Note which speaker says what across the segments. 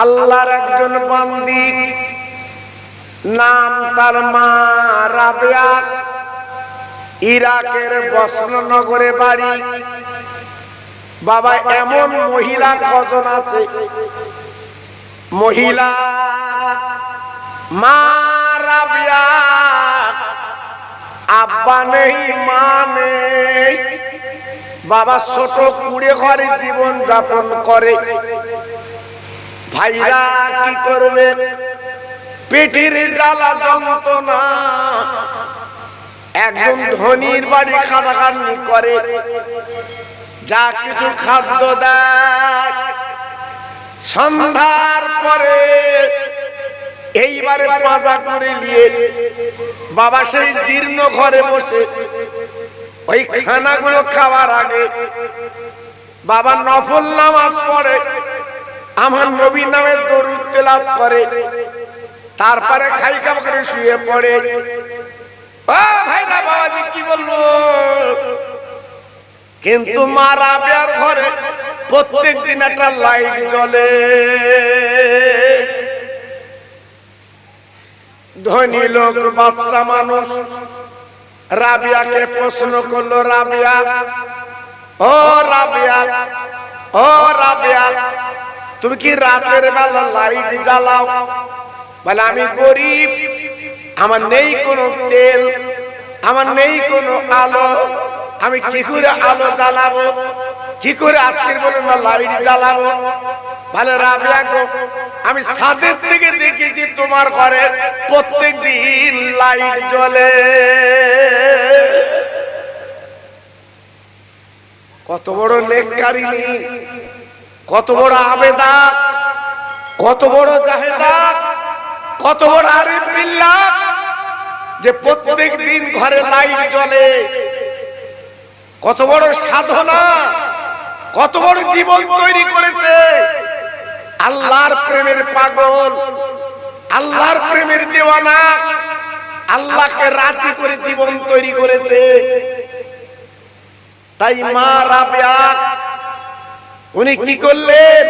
Speaker 1: আল্লাহর একজন বান্দি। নাম তার মা রাবেয়া। ইরাকের বসনগরে বাড়ি। বাবা, এমন মহিলা কজন আছে? মহিলা মা রাবেয়া। আব্বা নেই, মা নেই। বাবা ছোট কুড়ে ঘরে জীবন যাপন করে। ভাইরা কি করবে? পেটের জ্বালা যন্ত্রণা। একজন ধনির বাড়ি খাটাখাটনি করে। যা কিছু খাদ্য দেয়। সন্ধ্যার পরে এইবারে পাজা করে নিয়ে বাবা সেই জীর্ণ ঘরে বসে ওই খানাগুলো খাওয়ার আগে বাবা নফল নামাজ পড়ে। আমার নবীর নামে দরুদ তেলাপ করে। তারপরে খাই খাম করে শুয়ে পড়ে। ও ভাইরা বাবাজি, কি বলব? কিন্তু মা রাবেয়ার ঘরে প্রত্যেক দিন একটা লাইট জ্বলে। ধনী লোক, বাদশা মানুষ, রাবিয়াকে প্রশ্ন করল, রাবিয়া, ও রাবিয়া ও রাবিয়া তুমি কি রাতের বেলা লাইট জ্বালাও? বলে, আমি গরিব, আমার নেই কোনো তেল, আমার নেই কোনো আলো, আমি কি করে আলো জ্বালাবো? কি করে আজকের বলে না লাইট জ্বালাবো? বলে, রাবিয়া গো, আমি ছাদের থেকে দেখেছি তোমার ঘরে প্রত্যেক দিন লাইট জ্বলে। কত বড় নেককারিনী। কত বড় আবেদা কত বড় জাহেদা কত বড় আরিফ বিল্লাহ যে প্রত্যেক দিন ঘরে লাইট জ্বলে। কত বড় সাধনা, কত বড় জীবন তৈরি করেছে। আল্লাহর প্রেমের পাগল, আল্লাহর প্রেমের দেওয়ানা আল্লাহকে রাজি করে জীবন তৈরি করেছে। তাই মা রাবেয়া উনি কি করলেন?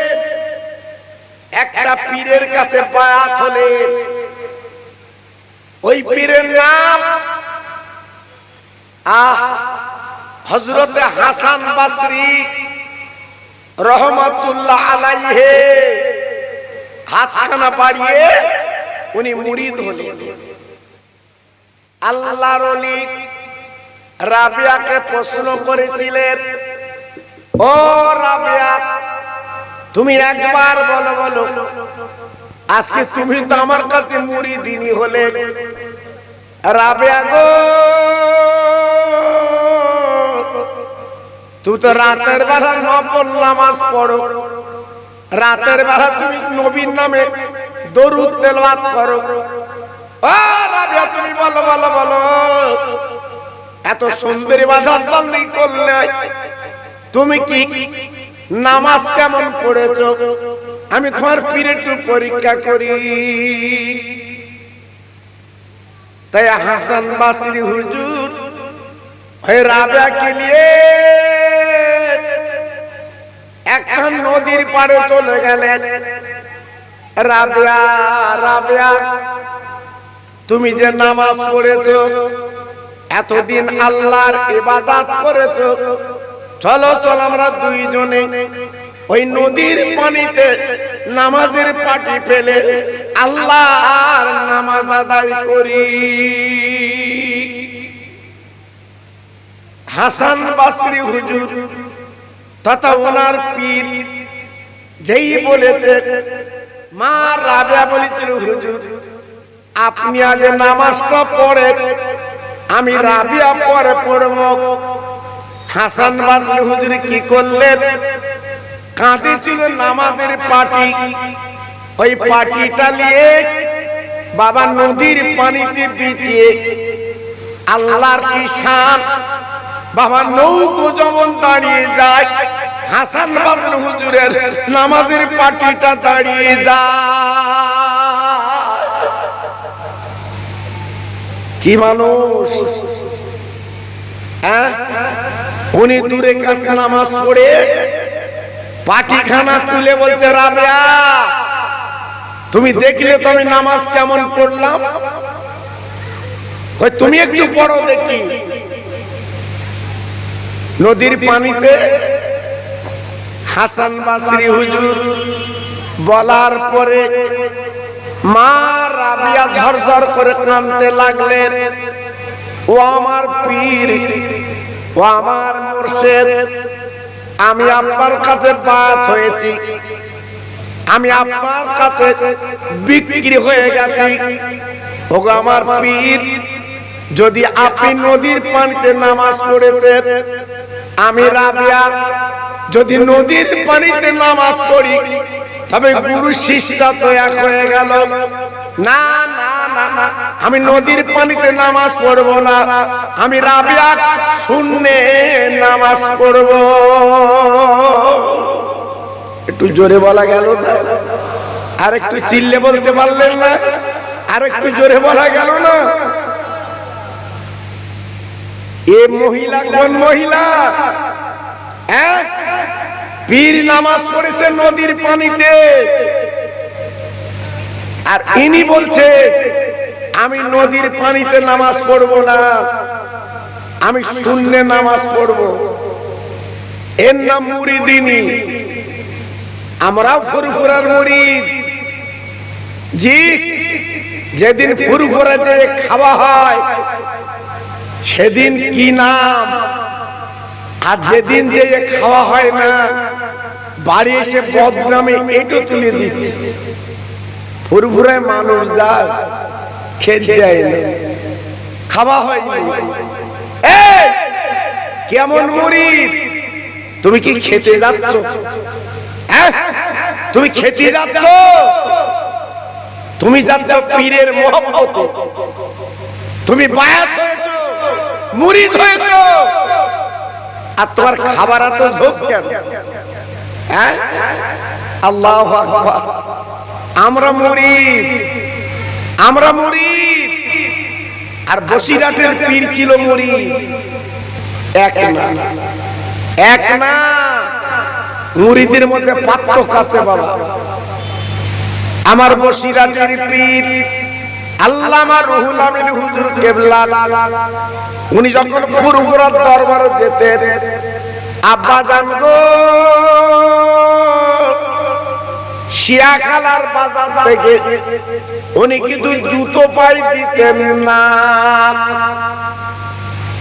Speaker 1: একটা পীরের কাছে বায়াত হলেন। ওই পীরের নাম আহ হজরতে হাসান বাসরি রহমতুল্লাহ আলাইহে। হাতখানা বাড়িয়ে উনি মুরিদ হলেন। আল্লাহর রাবিয়াকে প্রশ্ন করেছিলেন ও তুমি একবার বলো বলো। আজকে তুমি তো আমার কাছে মুড়ি দিনই হলে। রাবিয়া গো, তুই তো রাতের বেলা নফল নামাজ পড়ো। রাতের বেলা তুমি নবীর নামে দরুদ তেলাওয়াত করো। ও রাবিয়া, তুমি বলো বলো বলো। এত সুন্দরী বাজার বন্দি করলে। তুমি কি নামাজ কেমন পড়েছ? আমি তোমার পীরে একটু পরীক্ষা করি। তাই হাসান বাসরি হুজুর হয়ে রাবেয়াকে নিয়ে একটা নদীর পাড়ে চলে গেলেন। রাবেয়া রাবেয়া, তুমি যে নামাজ পড়েছো, এতদিন আল্লাহর ইবাদত করেছ চলো চলো আমরা দুইজনে ওই নদীর পানিতে নামাজের পাটি ফেলে আল্লাহর নামাজ আদায় করি। হাসান বাসরি হুজুর তথা ওনার পীর যেই বলেছে, মা রাবিয়া বলেছিল, হুজুর, আপনি আগে নামাজটা পড়ে আমি রাবিয়া পরে পড়ব। হাসান বাসরি হুজুর কি করলেন? কাঁদেছিল নামাজের পাটি। ওই পাটিটা নিয়ে বাবা নদীর পানিতে বিছিয়ে আল্লাহর কি শান? বাবা নৌকো যেমন দাঁড়িয়ে যায়, হাসান বাসরি হুজুরের নামাজের পাটিটা দাঁড়িয়ে যায়। কি মানুষ? হ্যাঁ? উনি দূরে কালকা নামাজ পড়ে পাটিখানা তুলে বলছে, রাবেয়া, তুমি দেখলে তো আমি নামাজ কেমন পড়লাম? তুমি একটু পড়ো দেখি। নদীর পানিতে হাসান বাসরি হুজুর বলার পরে মা রাবিয়া ঝরঝর করে কানতে লাগলেন। ও আমার পীর। ও আমার মুর্শেদ, আমি আপনার কাছে বাত হয়েছি। আমি আপনার কাছে বিক্রি হয়ে গেছি। ওগো আমার পীর, যদি আপনি নদীর পানিতে নামাজ পড়েছেন, আমি রাবিয়া, যদি নদীর পানিতে নামাজ পড়ি, তবে গুরু শিষ্যা তো এক হয়ে গেল। না না না না। আমি নদীর পানিতে নামাজ পড়ব না। আমি রাবিয়া শূন্যে নামাজ পড়ব। একটু জোরে বলা গেল না? আর একটু চিল্লে বলতে পারলেন না? আর একটু জোরে বলা গেল না? এ মহিলা কোন মহিলা? হ্যাঁ? পীর নামাজ পড়েছে নদীর পানিতে। আর ইনি বলছে আমি নদীর পানিতে নামাজ পড়ব না। আমি শূন্যে নামাজ পড়ব। এর নাম মুরিদিনী। আমরাও ফুরফুরার মুরিদ। জি যেদিন ফুরফুরা যে খাওয়া হয় সেদিন কি নাম? আর যেদিন যে খাওয়া হয় না বাড়ি এসে বদনামে এটো তুলে দিচ্ছে। ফুরফুরায় মানুষ যায় খেতে দেয় না। খাওয়া হয় কেমন মুরিদ তুমি কি খেতে যাচ্ছ? হ্যাঁ? তুমি খেতে যাচ্ছ? তুমি যাচ্ছ পীরের মোহব্বতে। তুমি বায়াত হয়েছ মুরিদ হয়েছ। আর তোমার খাবার এত ঝোঁক কেন? হ্যাঁ? আল্লাহ আমরা মুরিদ। আমরা মুরিদ। আর বসিরাটের পীর ছিল মুরিদ। এক না। এক না। মুরিদের মধ্যে পার্থক্য আছে বাবা। আমার বসিরাটের পীর আল্লামা রুহুল আমিন হুজুর কেবলা। উনি যখন পুরুপুরার দরবারে যেতেন, আব্বা জান গো শিয়াখালার বাজার থেকে উনি কিন্তু জুতো পাই দিতেন না।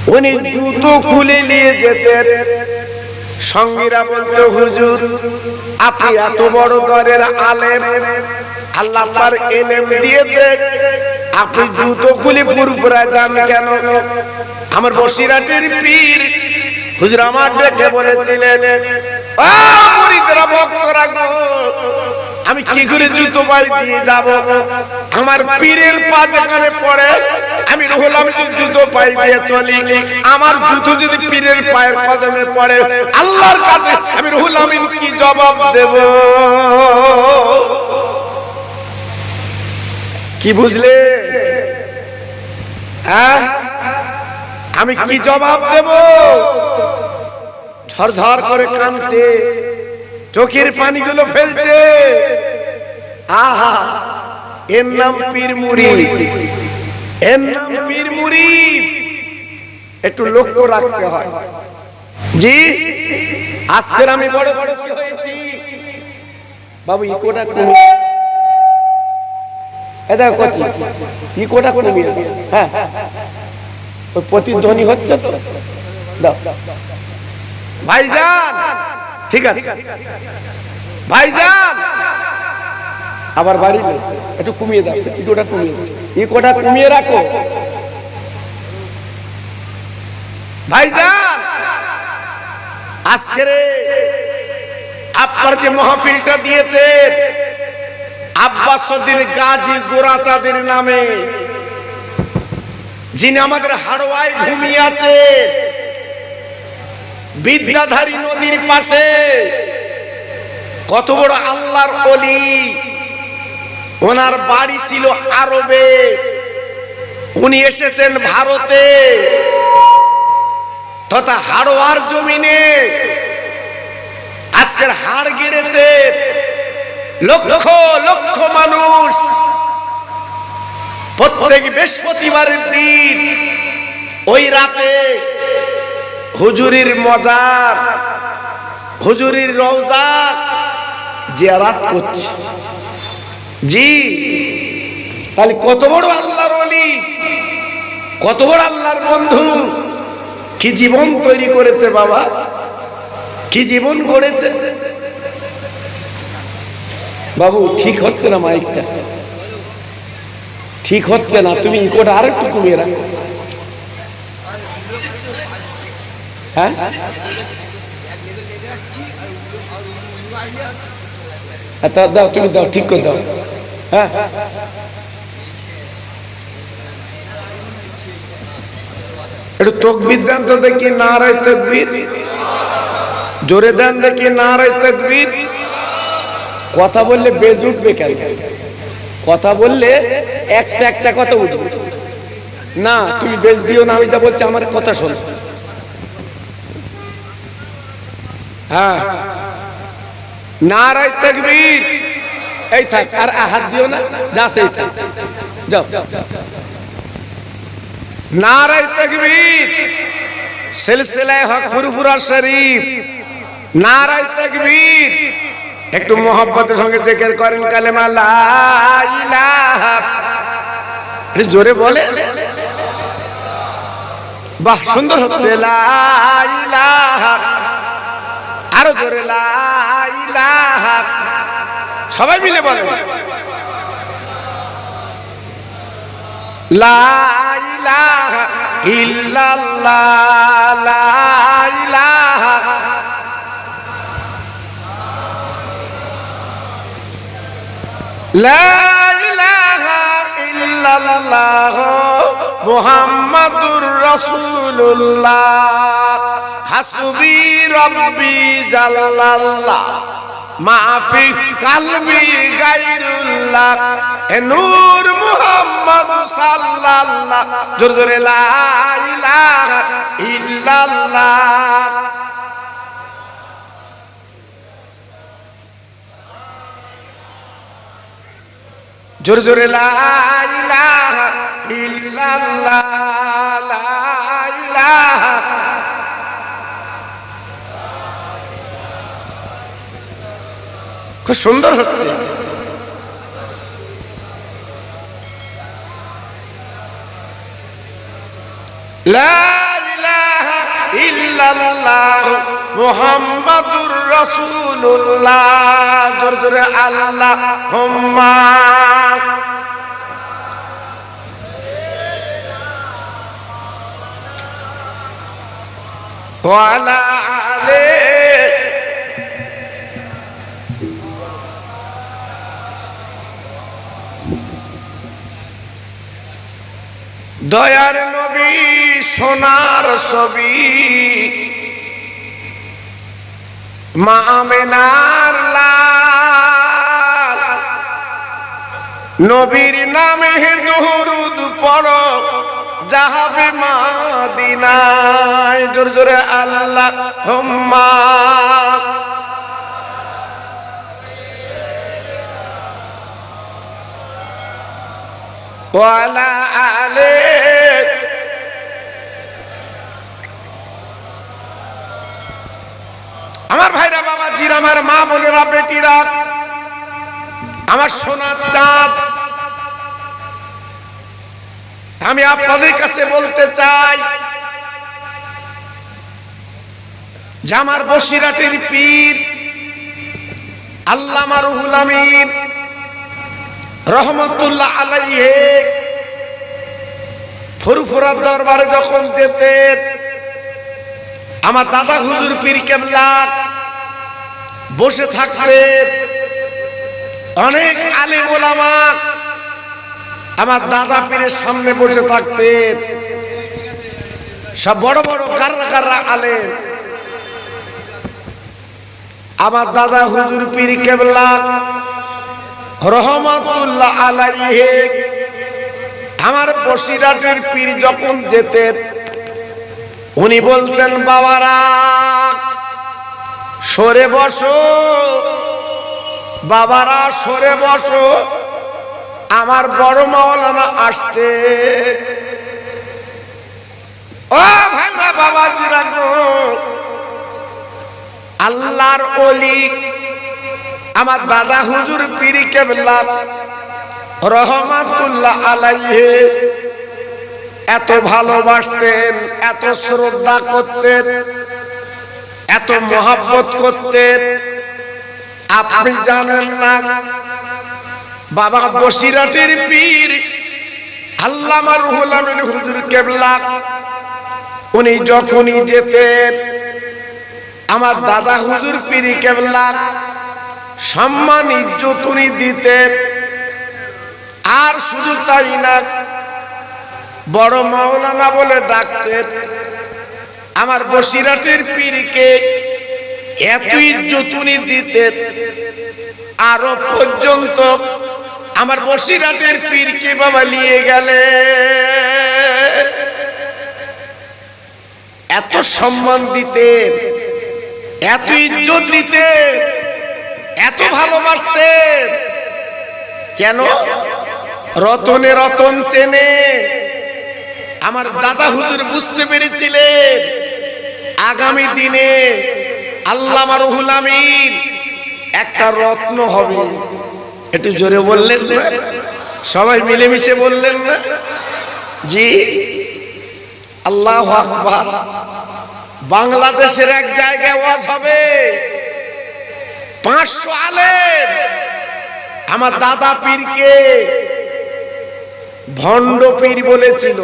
Speaker 1: উনি জুতো খুলে নিয়ে যেতেন। সঙ্গীরা বলতো হুজুর আপনি এত বড় দরের আলেম। আল্লাহ এলেম দিয়েছে। আপনি জুতো খুলে পুরপুরা যান কেন? আমার বসিরাটের পীর হুজুর আমার ডেকে বলেছিলেন "ও মুরিদরা ভক্তরা গো, আমি কি করে জুতো বাড়ি দিয়ে যাব। আমার পীরের পা যেখানে পড়ে। আমি আমিনের জুতো পায়ে দিয়ে চলি। আমার জুতো যদি পীরের পায়ের কদমে পড়ে আল্লাহর কাছে আমি রুহুল আমিন কি জবাব দেব? কি বুঝলে? হ্যাঁ? আমি কি জবাব দেব? ঝরঝর করে কাঁদছে। চোখের পানিগুলো ফেলছে। আহা, এর নাম পীর মুরিদ। এর নাম পীর মুরিদ। একটু লক্ষ্য রাখতে হয়। জি, আজকের আমি বড় খুশি হয়েছি। বাবু, ইকোটা কমি এ দেখো কচি, ইকোটা কমিয়ে হ্যাঁ ওই প্রতিধ্বনি হচ্ছে তো। দাও। ভাইজান, ঠিক আছে। ভাইজান আবার বাড়ি নেই। একটু কমিয়ে দাও ইকোটা কমিয়ে দাও ইকোটা কমিয়ে রাখো ভাইজান আজকে আপনার যে মহফিলটা গাজী নামে, যিনি আমাদের হাড়োয়ায় ঘুমিয়ে আছে, বিদ্যাধারী নদীর পাশে, কত বড় আল্লাহর অলি ওনার বাড়ি ছিল আরবে। উনি এসেছেন ভারতে। তথা হাড়োয়ার জমিনে। আজকের হাড় গেড়েছে লক্ষ লক্ষ মানুষ। প্রত্যেক বৃহস্পতিবারের দিন ওই রাতে হুজুরির মজার, হুজুরির রওজা জিয়ারাত করছে। জি। তাহলে কত বড় আল্লাহর অলি কত বড় আল্লাহর বন্ধু? কি জীবন তৈরি করেছে বাবা? কি জীবন করেছে বাবু, ঠিক হচ্ছে না মাইকটা? ঠিক হচ্ছে না, তুমি ইকোটা আর একটু কমিয়ে রাখো। হ্যাঁ? তা দাও, তুমি দাও, ঠিক করে দাও। হ্যাঁ একটু তকবির দেন তো দেখি, নারায় তকবির। জোরে দেন দেখি, নারায় তকবির। কথা বললে বেজ উঠবে কেন? কথা বললে একটা একটা কথা উঠবে। না, তুমি বেজ দিও না, আমি যা বলছি আমার কথা শোনো। হ্যাঁ। নারায় তকবীর। এই থাক, আর হাত দিও না, যা সেই থাক। যাও। নারায় তকবীর, সিলসিলায় হক ফুরফুরা শরীফ। নারায় তকবীর, একটু মোহব্বতের সঙ্গে জেকের করেন কালেমা, লা ইলাহা। একটু জোরে বলে। বাহ, সুন্দর হচ্ছে, লা ইলাহা। আরও জোরে, লা ইলাহা। সবাই মিলে বলে। লা ইলাহা ইল্লাল্লাহ, লা ইলাহা। লা ইলাহা ইল্লাল্লাহ, মুহাম্মাদুর হাসবি রব্বি জাল্লাল্লাহ। মাফি কালবি গাইরুল্লাহ, এ নূর মুহাম্মদ সাল্লাল্লাহ। জোরে জোরে, লা ইলাহা ইল্লাল্লাহ। জোরে জোরে, লা ইলাহা ইল্লাল্লাহ, লা ইলাহা খুব সুন্দর হচ্ছে লা ইলাহা ইল্লাল্লাহ মুহাম্মাদুর রাসূলুল্লাহ জোরে জোরে আল্লাহ হুম্মা وعلى দয়ার নবী, সোনার ছবি। মা আমেনার লাল। নবীর নামে দুরুদ পড়ো, যাহাবে মাদিনায়। জোর জোরে আল্লাহ হুম্মা আমার ভাইরা বাবাজির আমার মা বোনেরা, বেটিরা, আমার সোনার চাঁদ। আমি আপনাদের কাছে বলতে চাই যে আমার বসিরাটের পীর আল্লামা রুহুল আমিন রহমতুল্লাহ আলাইহে। ফুরফুরার দরবারে যখন যেতেন আমার দাদা হুজুর পীর কেবলা বসে থাকতেন অনেক আলিম ওলামা আমার দাদা পীরের সামনে বসে থাকতেন সব বড় বড় কাররা কাররা আলেম। আমার দাদা হুজুর পীর কেবলা রহমাতুল্লাহ আলাইহে। আমার বসিরাটের পীর যখন যেতেন, উনি বলতেন, বাবারা, সরে বসো। বাবারা, সরে বসো। আমার বড় মাওলানা আসছে। ও ভাইরা, বাবাজিরা গো, আল্লাহর অলি আমার দাদা হুজুর পিরি কেবলা রহমাতুল্লাহ আলাইহে এত ভালোবাসতেন, এত শ্রদ্ধা করতেন, এত মহাব্বত করতেন। আপনি জানেন না, বাবা বসিরাটের পীর আল্লামা রুহুল আমিন হুজুর কেবলা, উনি যখনই যেতেন, আমার দাদা হুজুর পীরি কেবলা সম্মান, ইজ্জত উনি দিতেন। আর শুধু তাই না, বড় মাওলানা বলে ডাকতেন, আমার বসিরাটের পীরকে এত ইজ্জত উনি দিতেন, আরও পর্যন্ত আমার বসিরাটের পীরকে বাবা নিয়ে গেলে এত সম্মান দিতেন, এত ইজ্জত দিতেন। এত ভালোবাসতেন কেন? রতনে রতন চেনে। আমার দাদা হুজুর বুঝতে পেরেছিলেন। আগামী দিনে আল্লামা রুহুল আমিন একটা রত্ন হবে। একটু জোরে বললেন না? সবাই মিলেমিশে বললেন না? জি। আল্লাহ আকবার। বাংলাদেশের এক জায়গায় ওয়াজ হবে। পাঁচশো আলেম। আমার দাদা পীরকে ভণ্ড পীর বলেছিল।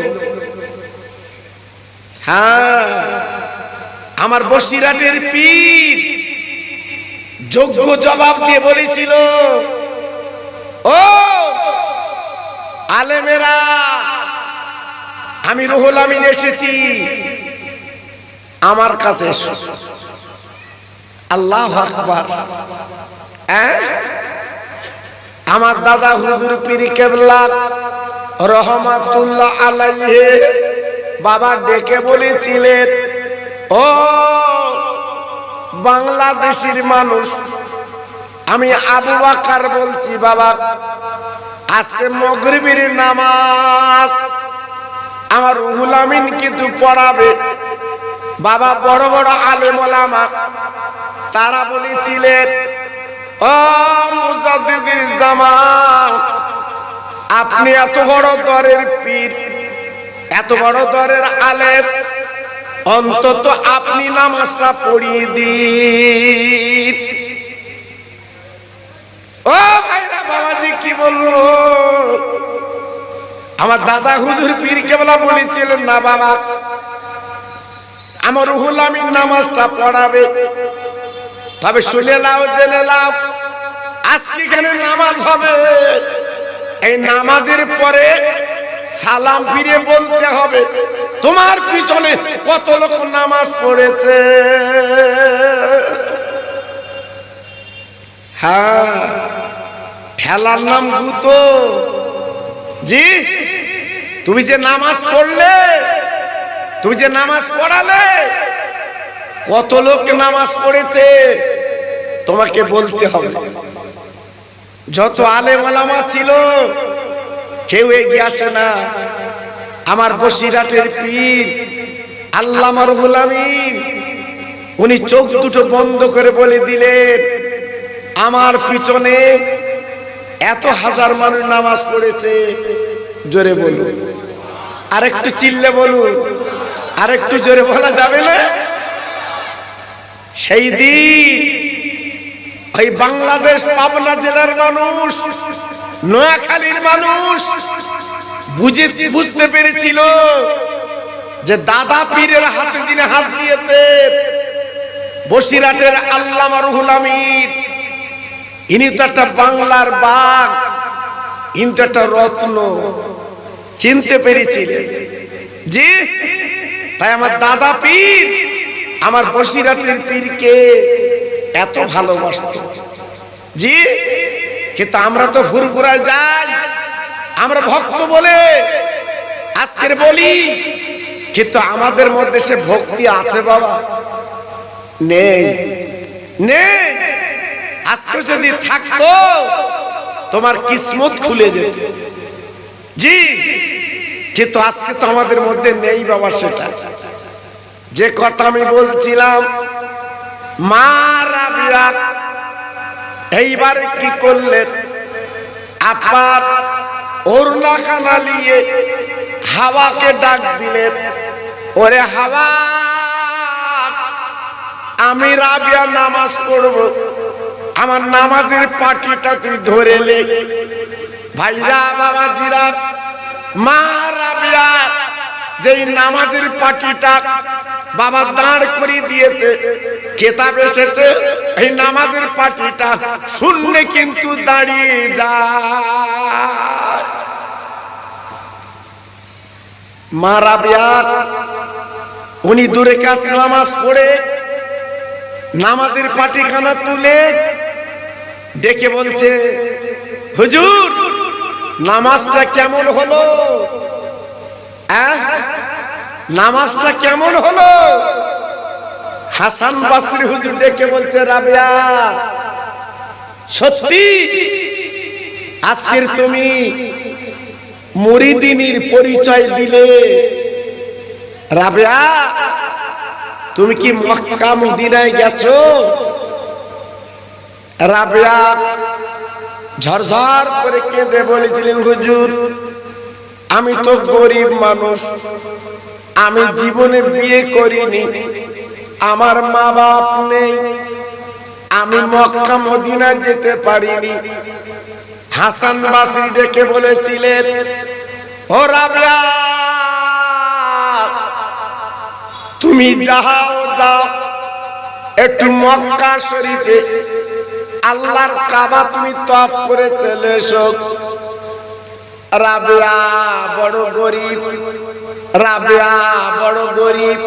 Speaker 1: হ্যাঁ আমার বসিরাটের পীর যোগ্য জবাব দিয়ে বলেছিল, ও, আলেমেরা, আমি রুহুল আমিন এসেছি, আমার কাছে এসো। আল্লাহ আকবার। হ্যাঁ? আমার দাদা হুজুর পীরি কেবলা রহমাতুল্লাহ আলাইহে বাবা ডেকে বলেছিলেন, ও বাংলাদেশের মানুষ, আমি আবু বাকার বলছি বাবা, আজকে মগরিবের নামাজ, আমার রুহুল আমিন কিন্তু পড়াবে। বাবা বড় বড় আলেম ওলামা তারা বলেছিলেন, ও জামান আপনি এত বড় দরের পীর, এত বড় দরের আলেম, অন্তত আপনি নামাজটা পড়িয়ে দিন। ও ভাইরা, বাবাজি কি বলব আমার দাদা হুজুর পীর কেবলা বলেছিলেন, না বাবা, আমার রুহুল আমিন নামাজটা পড়াবে। তবে শুনে লাও জেনে লাও আজকে এখানে নামাজ হবে। এই নামাজের পরে সালাম ফিরে বলতে হবে, তোমার পিছনে কত লোক নামাজ পড়েছে? হ্যাঁ ঠেলার নাম গুতো। জি, তুমি যে নামাজ পড়লে, তুমি যে নামাজ পড়ালে কত লোক নামাজ পড়েছে? তোমাকে বলতে হবে। যত আলেম আলামা ছিল, কেউ এগিয়ে আসে না। আমার বসিরাটের পীর আল্লামার গোলামিন উনি চোখ দুটো বন্ধ করে বলে দিলেন, আমার পিছনে এত হাজার মানুষ নামাজ পড়েছে। জোরে বলুন। আরেকটু চিল্লে বলুন। আরেকটু জোরে বলা যাবে না? সেই দিন ওই বাংলাদেশ পাবনা জেলার মানুষ, নোয়াখালীর মানুষ বুঝে বুঝতে পেরেছিল যে দাদা পীরের হাতে যিনি হাত দিয়েছে, বসিরাটের আল্লামা রুহুল আমির ইনি তো একটা বাংলার বাঘ, ইনি তো একটা রত্ন। চিনতে পেরেছিলেন জি তাই আমার দাদা পীর আমার বসিরাটের পীরকে এত ভালোবাসত। জি, কিন্তু আমরা তো ফুরফুরায় যাই। আমরা ভক্ত বলে আজকের বলি, কিন্তু আমাদের মধ্যে সে ভক্তি আছে বাবা। নেই নেই। আজকে যদি থাকতো, তোমার কিসমত খুলে যেত। জি, কিন্তু আজকে তো আমাদের মধ্যে নেই বাবা সেটা। যে কথা আমি বলছিলাম, মা রাবিয়া, এইবারে কি করলেন? আপনার অরুণাখানা নিয়ে হাওয়াকে ডাক দিলেন, ওরে হাওয়া, আমি রাবিয়া নামাজ পড়ব, আমার নামাজের পাটিটা তুই ধরে লে ভাইরা, বাবাজিরা, মা রাবিয়া, যেই নামাজের পাটিটা বাবা দাঁড় করে দিয়েছে কেতাব এসেছে, এই নামাজের পাটিটা শূন্য কিন্তু দাঁড়িয়ে যায় মা রাবিয়ার উনি দূরে কাত নামাজ পড়ে, নামাজের পাটিখানা তুলে ডেকে বলছে, হুজুর, নামাজটা কেমন হলো আহ? নামাজটা কেমন হলো? হাসান বাসরি হুজুর ডেকে বলছে, রাবিয়া, সত্যি? আজকের তুমি মরিদিনীর পরিচয় দিলে। রাবিয়া, তুমি কি মক্কা মদিনায় গেছো? রাবিয়া ঝরঝর করে কেঁদে বলেছিলেন, হুজুর আমি তো গরিব মানুষ। আমি জীবনে বিয়ে করিনি। আমার মা বাপ নেই। আমি মক্কা মদিনা যেতে পারিনি। হাসান বাসি ডেকে বলেছিলেন, ও রাবিয়া, তুমি যাও যাও, একটু মক্কা শরীফে আল্লাহর কাবা তুমি তপ করে চলে এসো। রাবিয়া বড় গরিব। রাবিয়া বড় গরিব।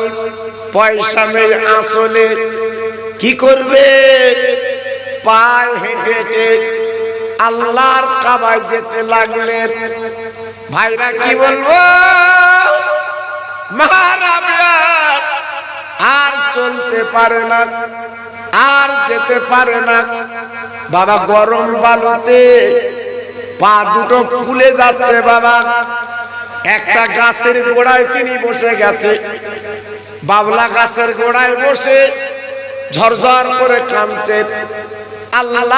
Speaker 1: পয়সা নেই আসলে। কি করবে? পায়ে হেঁটে হেঁটে আল্লাহর কাবায় যেতে লাগলেন। ভাইরা কি বলব? আর চলতে পারে না, আর যেতে পারে না। বাবা গরম বালুতে পা দুটো ফুলে যাচ্ছে, বাবা। একটা গাছের গোড়ায় তিনি বসে গেছে। বাবলা গাছের গোড়ায় বসে ঝরঝর করে কাঁদছে। আল্লাহ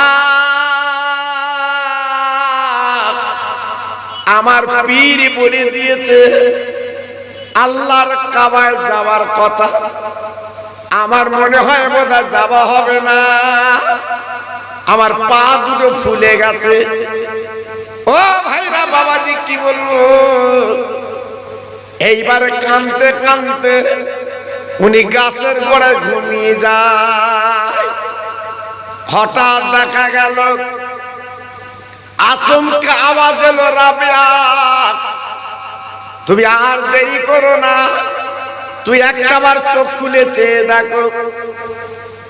Speaker 1: আমার পীর বলে দিয়েছে, আল্লাহর কাবায় যাওয়ার কথা। আমার মনে হয় বোধহয় যাওয়া হবে না। আমার পা দুটো ফুলে গেছে। ও ভাইরা বাবাজি, কি বলব? এইবারে কানতে কানতে উনি গাছের গোড়ায় ঘুমিয়ে যায়। হঠাৎ দেখা গেল, আচমকা আওয়াজ এলো রাবিয়া। তুমি আর দেরি করো না, তুই একবার চোখ খুলে চেয়ে দেখো।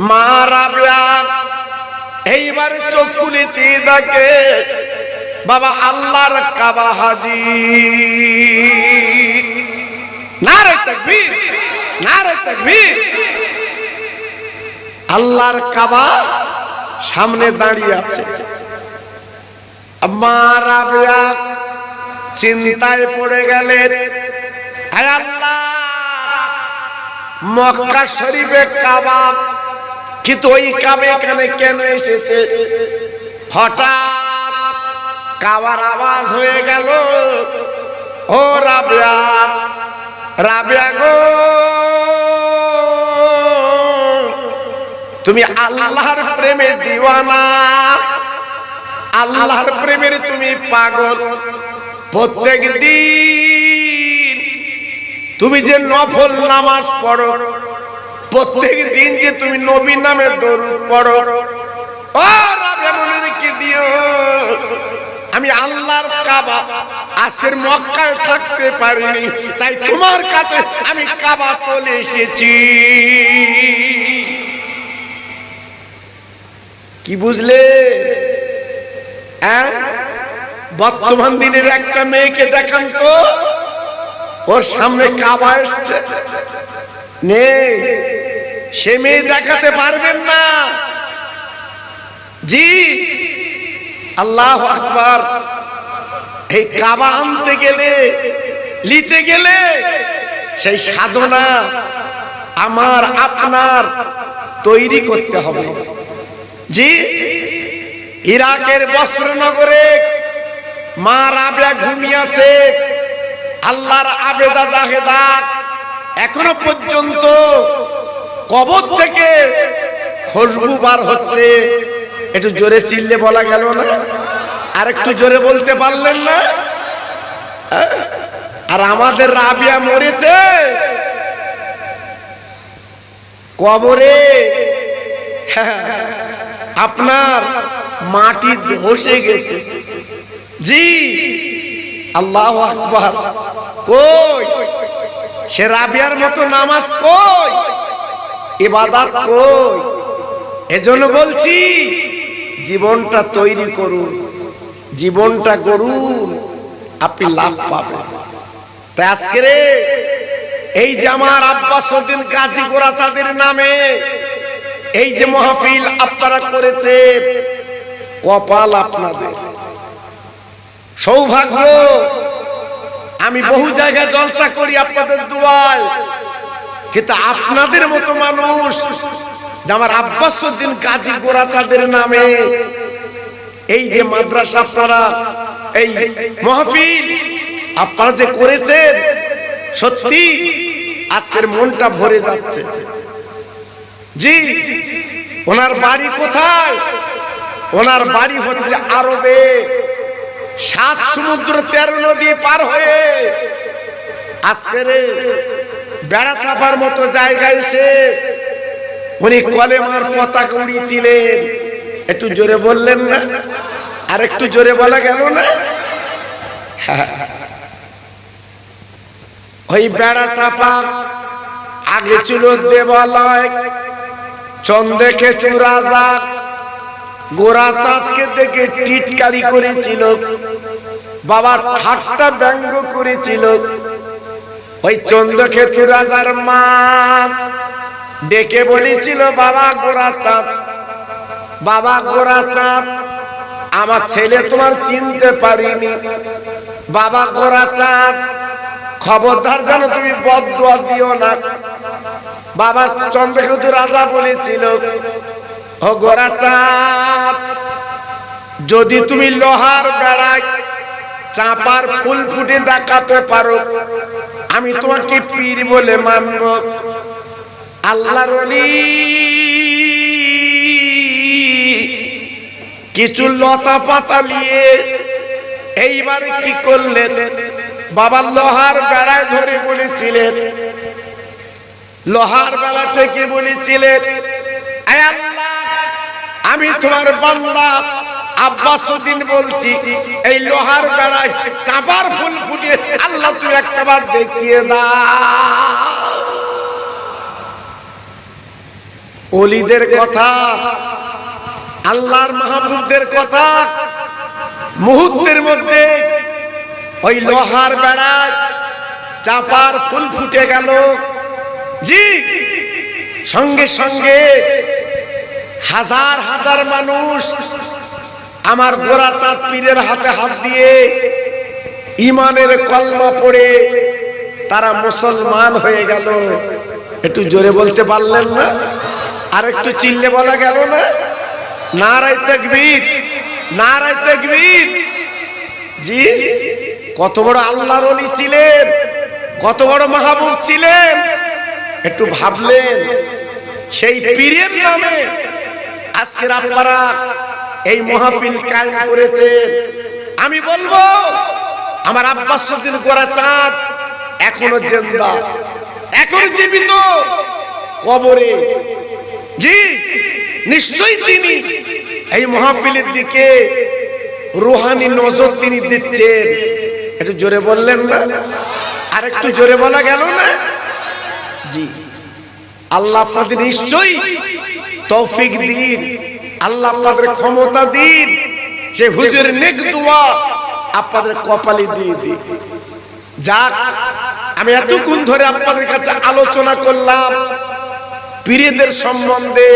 Speaker 1: মা রাবিয়া, এইবার চোখ খুলে চেয়ে দেখে বাবা আল্লাহর কাবা হাজি আল্লাহর কাবা সামনে দাঁড়িয়ে আছে। চিন্তায় পড়ে গেলেন মক্কা শরীফে কাবা, কিন্তু ওই কাবে এখানে কেন এসেছে? হঠাৎ কাবার আওয়াজ হয়ে গেল। ও রাবিয়া রাবিয়া গো। তুমি আল্লাহর প্রেমে দিওয়ানা। আল্লাহর প্রেমের তুমি পাগল। প্রত্যেক দিন তুমি যে নফল নামাজ পড়ো প্রত্যেক দিন যে তুমি নবীর নামে দরুদ পড়ো। ও রাবে মনে রেখে দিও? আমি আল্লাহর কাবা আজকের মক্কায় থাকতে পারিনি, তাই তোমার কাছে আমি কাবা চলে এসেছি। কি বুঝলে? হ্যাঁ? বর্তমান দিনের একটা মেয়েকে দেখান তো। ওর সামনে কাবা এসছে। নেই সে মেয়ে দেখাতে পারবেন না। জি আল্লাহ আকবার। এই কাবা আনতে গেলে লিতে গেলে সেই সাধনা আমার, আপনার তৈরি করতে হবে। জি, ইরাকের বস্ত্রনগরে মা রাবেয়া ঘুমিয়াছে, আল্লাহর আবেদা জাহেদা এখনও পর্যন্ত কবর থেকে খুশবু বার হচ্ছে। একটু জোরে চিল্লে বলা গেল না? আর একটু জোরে বলতে পারলেন না? হ্যাঁ? আর আমাদের রাবিয়া মরেছে। কবরে। আপনার মাটি ধসে গেছে। জি, আল্লাহ আকবর। কই? সে রাবিয়ার মতো নামাজ কই? ইবাদত কই? এজন্য বলছি জীবনটা তৈরি করুন, জীবনটা গড়ুন, আপনি লাভ পাবেন। তাই আজকে রে এই যে আমার আব্বাস উদ্দিন কাজী গোরাচাঁদের নামে, এই যে মহাফিল আপনারা করেছে কপাল আপনাদের। সৌভাগ্য, আমি বহু জায়গায় জলসা করি আপনাদের দোয়ায়, কিন্তু আপনাদের মতো মানুষ আমার আব্বাস উদ্দিন কাজী গোরাচাঁদের নামে এই যে মাদ্রাসা আপনারা, এই মহফিল আপনারা যে করেছেন, সত্যি আজকের মনটা ভরে যাচ্ছে। জি, ওনার বাড়ি কোথায়? ওনার বাড়ি হচ্ছে আরবে, সাত সমুদ্র তেরো নদী পার হয়ে আজকের বেড়া চাপার মতো জায়গায় এসে উনি কলেমার পতাকা উড়িয়েছিলেন। একটু জোরে বললেন না? আর একটু জোরে বলা গেল না? ওই বেড়া চাপা, আগে ছিল দেবালয় চন্দ্রে খেতু রাজা, গোরা চাঁদকে দেখে টিটকারি করেছিল, বাবার ঠাট্টা ব্যঙ্গ করেছিল। ওই চন্দ্রক্ষেতু রাজার মা ডেকে বলেছিল, বাবা, গোরা চাঁদ। বাবা, গোরা চাঁদ। আমার ছেলে তোমার চিনতে পারিনি। বাবা, গোরা চাঁদ, খবরদার যেন তুমি বদুয়া দিও না। বাবা, চন্দ্রকেতু রাজা বলেছিল, ও গোরা চাঁদ, যদি তুমি লোহার বেড়ায় চাপার ফুল ফুটে দেখাতে পারো, আমি তোমাকে পীর বলে মানব। আল্লাহর কিছু লতা পাতা নিয়ে এইবার কি করলেন? বাবা লোহার বেড়ায় ধরে বলেছিলেন। লোহার বেলা থেকে বলেছিলেন আল্লাহ আমি তোমার বান্দা। আব্বাসুদ্দিন বলছি এই লোহার বেড়ায় চাপার ফুল ফুটে আল্লাহ তুমি একটা বার দেখিয়ে দাও। অলিদের কথা, আল্লাহর মাহবুবদের কথা, মুহূর্তের মধ্যে ওই লোহার বেড়ায় চাপার ফুল ফুটে গেল। জি, সঙ্গে সঙ্গে হাজার হাজার মানুষ আমার গোরা চাঁদ পীরের হাতে হাত দিয়ে ইমানের কলমা পড়ে তারা মুসলমান হয়ে গেল। একটু জোরে বলতে পারলেন না? আর একটু চিনলে বলা গেল না? নারাই তকবীর নারাই তকবীর। জি, কত বড় আল্লাহর অলি ছিলেন, কত বড় মাহবুব ছিলেন। একটু ভাবলেন, সেই পীরের নামে আজকের আপনারা এই মহাফিল কায়েম করেছেন। আমি বলব, আমার আব্বাস উদ্দিন গোরা চাঁদ এখনও জেন্দা, এখন জীবিত। কবরে জি, নিশ্চয়ই তিনি এই মহাফিলের দিকে রুহানি নজর তিনি দিচ্ছেন। একটু জোরে বললেন না? আর একটু জোরে বলা গেল না? জি, আল্লাহ আপনাদের নিশ্চয়ই তৌফিক দিন, আল্লাহ আপনাদের ক্ষমতা দিন, সে হুজুর নেক দোয়া আপনাদের কপালে দিয়ে দিন। যাক, আমি এতক্ষণ ধরে আপনাদের কাছে আলোচনা করলাম পীরেদের সম্বন্ধে